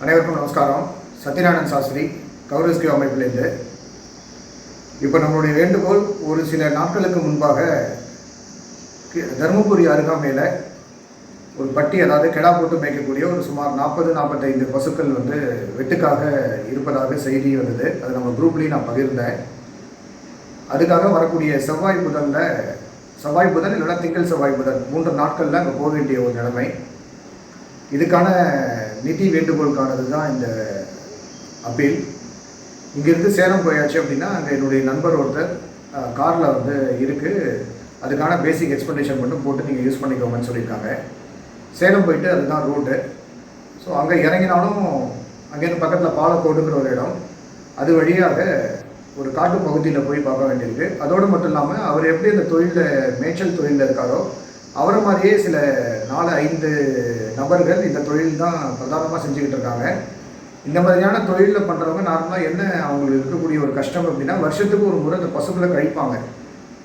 அனைவருக்கும் நமஸ்காரம். சத்யநாராயணன் சாஸ்திரி கௌரஸ்கியூ அமைப்பிலிருந்து. இப்போ நம்மளுடைய வேண்டுகோள் ஒரு சில நாட்களுக்கு முன்பாக கி- தருமபுரி அருகாமையில் ஒரு பட்டி அதாவது கெடா போட்டு மேய்க்கக்கூடிய ஒரு சுமார் நாற்பது நாற்பத்தைந்து பசுக்கள் வந்து வெட்டுக்காக இருப்பதாக செய்தி வந்தது. அது நம்ம குரூப்லேயும் நான் பகிர்ந்தேன். அதுக்காக வரக்கூடிய செவ்வாய் புதனில் செவ்வாய் புதன் இல்லைன்னா திங்கள் செவ்வாய் புதன் மூன்று நாட்களில் அங்கே போக வேண்டிய ஒரு நிலைமை. இதுக்கான நிதி வேண்டுகோளுக்கானது தான் இந்த அப்பீல் இங்கேருந்து சேலம் போயாச்சு அப்படின்னா அங்கே என்னுடைய நண்பர் ஒருத்தர் காரில் வந்து இருக்குது அதுக்கான பேசிக் எக்ஸ்ப்ளனேஷன் மட்டும் போட்டு நீங்கள் யூஸ் பண்ணிக்கோங்கன்னு சொல்லியிருக்காங்க. சேலம் போயிட்டு அதுதான் ரோடு ஸோ அங்கே இறங்கினாலும் அங்கேருந்து பக்கத்தில் பாலக்கோடுங்கிற ஒரு இடம். அது வழியாக ஒரு காட்டு பகுதியில் போய் பார்க்க வேண்டியிருக்கு. அதோடு மட்டும் இல்லாமல் அவர் எப்படி அந்த தொழிலில் மேய்ச்சல் தொழிலில் இருக்காரோ அவரை மாதிரியே சில நாலு ஐந்து நபர்கள் இந்த தொழில் தான் பிரதானமாக செஞ்சுக்கிட்டு இருக்காங்க. இந்த மாதிரியான தொழிலில் பண்ணுறவங்க நார்மலாக என்ன அவங்களுக்கு இருக்கக்கூடிய ஒரு கஷ்டம் அப்படின்னா வருஷத்துக்கு ஒரு முறை இந்த பசுக்களை கழிப்பாங்க.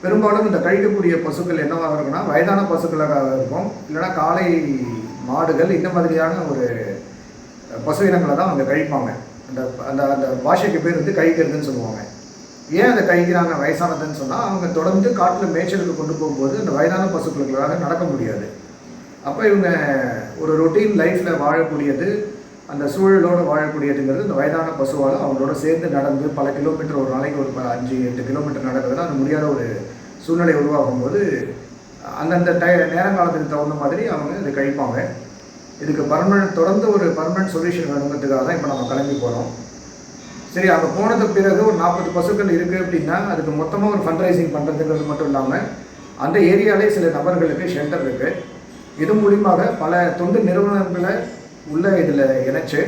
பெரும்பாலும் இந்த கழிக்கக்கூடிய பசுக்கள் என்னவாக இருக்குன்னா வயதான பசுக்களாக இருக்கும். இல்லைன்னா காளை மாடுகள் இந்த மாதிரியான ஒரு பசு இனங்களை தான் அவங்க கழிப்பாங்க. அந்த அந்த அந்த பாஷைக்கு பேர் வந்து கழிக்கிறதுன்னு சொல்லுவாங்க. ஏன் அதை கழிக்கிறாங்க வயசானதுன்னு சொன்னால் அவங்க தொடர்ந்து காட்டில் மேய்ச்சலுக்கு கொண்டு போகும்போது அந்த வயதான பசுக்களுக்காக நடக்க முடியாது. அப்போ இவங்க ஒரு ரொட்டீன் லைஃப்பில் வாழக்கூடியது அந்த சூழலோடு வாழக்கூடியதுங்கிறது இந்த வயதான பசுவால் அவங்களோட சேர்ந்து நடந்து பல கிலோமீட்டர் ஒரு நாளைக்கு ஒரு ப- அஞ்சு எட்டு கிலோமீட்டர் நடக்குதுன்னா அது முடியாத ஒரு சூழ்நிலை உருவாகும் போது அந்தந்த டை நேரங்காலத்துக்கு தகுந்த மாதிரி அவங்க இதை கழிப்பாங்க. இதுக்கு பர்மனன்ட் தொடர்ந்து ஒரு பர்மனன்ட் சொல்யூஷன் வேணுங்கிறதுக்காக தான் இப்போ நம்ம கிளம்பி போகிறோம் சரி அங்கே போனது பிறகு ஒரு நாற்பது பசுக்கள் இருக்குது அப்படின்னா அதுக்கு மொத்தமாக ஒரு ஃபண்ட்ரைசிங் பண்ணுறதுங்கிறது மட்டும் இல்லாமல் அந்த ஏரியாவிலே சில நபர்களுக்கு ஷெல்டர் இருக்குது இது மூலியமாக பல தொண்டு நிறுவனங்களை உள்ள இதில் இணைச்சு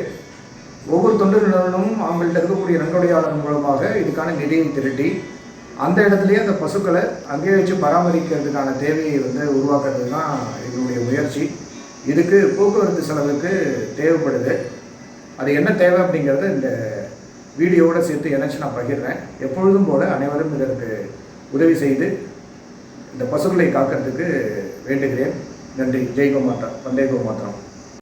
ஒவ்வொரு தொண்டு நிறுவனமும் அவங்கள்ட்ட இருக்கக்கூடிய நன்கொடையாளர் மூலமாக இதுக்கான நிதியை திரட்டி அந்த இடத்துலையே அந்த பசுக்களை அங்கேயே வச்சு பராமரிக்கிறதுக்கான தேவையை வந்து உருவாக்குறது தான் இதனுடைய முயற்சி. இதுக்கு போக்குவரத்து செலவுக்கு தேவைப்படுது. அது என்ன தேவை அப்படிங்கிறத இந்த வீடியோவோட சேர்த்து இணைச்சு நான் பகிர்றேன். எப்பொழுதும் போல அனைவரும் இதற்கு உதவி செய்து இந்த பசுக்களை காக்கிறதுக்கு வேண்டுகிறேன். நன்றி. ஜெய் கோமாத்ரா வந்தே கோமாத்திரம்